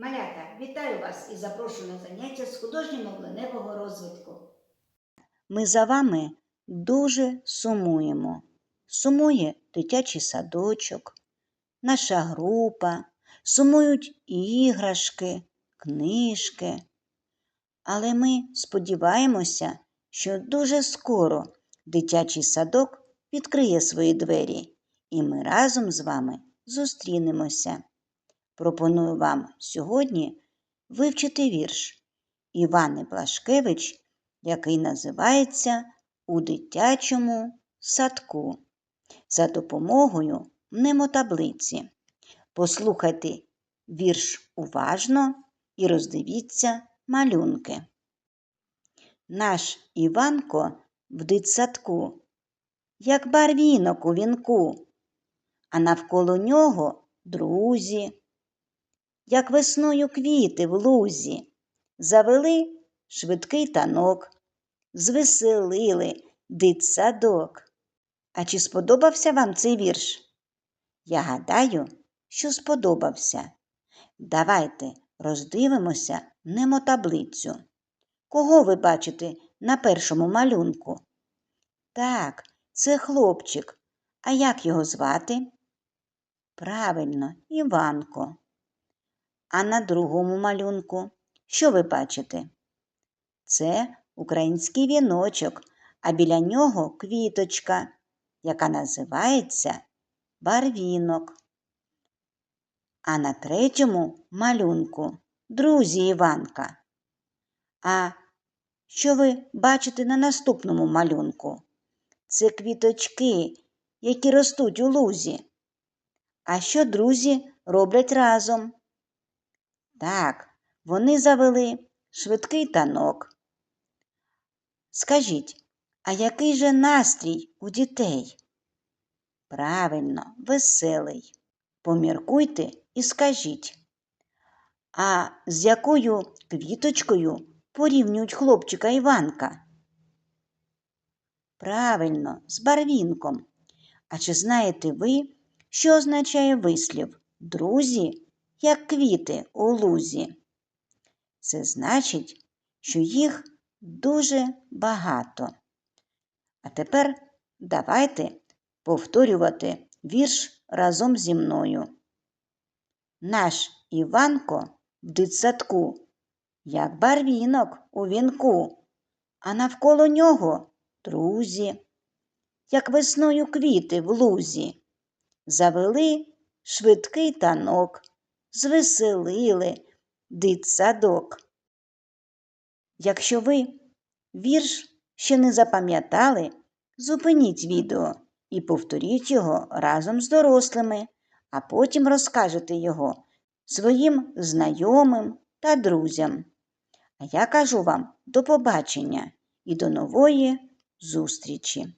Малята, вітаю вас і запрошую на заняття з художньо-мовленевого розвитку. Ми за вами дуже сумуємо. Сумує дитячий садочок, наша група, сумують іграшки, книжки. Але ми сподіваємося, що дуже скоро дитячий садок відкриє свої двері, і ми разом з вами зустрінемося. Пропоную вам сьогодні вивчити вірш Івани Плашкевич який називається У дитячому садку за допомогою мнемотаблиці. Послухайте вірш уважно і роздивіться малюнки. Наш Іванко в дитсадку, як барвінок у вінку, а навколо нього друзі, як весною квіти в лузі, завели швидкий танок, звеселили дитсадок. А чи сподобався вам цей вірш? Я гадаю, що сподобався. Давайте роздивимося немотаблицю. Кого ви бачите на першому малюнку? Так, це хлопчик. А як його звати? Правильно, Іванко. А на другому малюнку що ви бачите? Це український віночок, а біля нього квіточка, яка називається барвінок. А на третьому малюнку друзі Іванка. А що ви бачите на наступному малюнку? Це квіточки, які ростуть у лузі. А що друзі роблять разом? Так, вони завели швидкий танок. Скажіть, а який же настрій у дітей? Правильно, веселий. Поміркуйте і скажіть. А з якою квіточкою порівнюють хлопчика Іванка? Правильно, з барвінком. А чи знаєте ви, що означає вислів друзі, як квіти у лузі? Це значить, що їх дуже багато. А тепер давайте повторювати вірш разом зі мною. Наш Іванко в дитсадку, як барвінок у вінку, а навколо нього друзі, як весною квіти в лузі, завели швидкий танок, звеселили дитсадок. Якщо ви вірш ще не запам'ятали, зупиніть відео і повторіть його разом з дорослими, а потім розкажете його своїм знайомим та друзям. А я кажу вам до побачення і до нової зустрічі!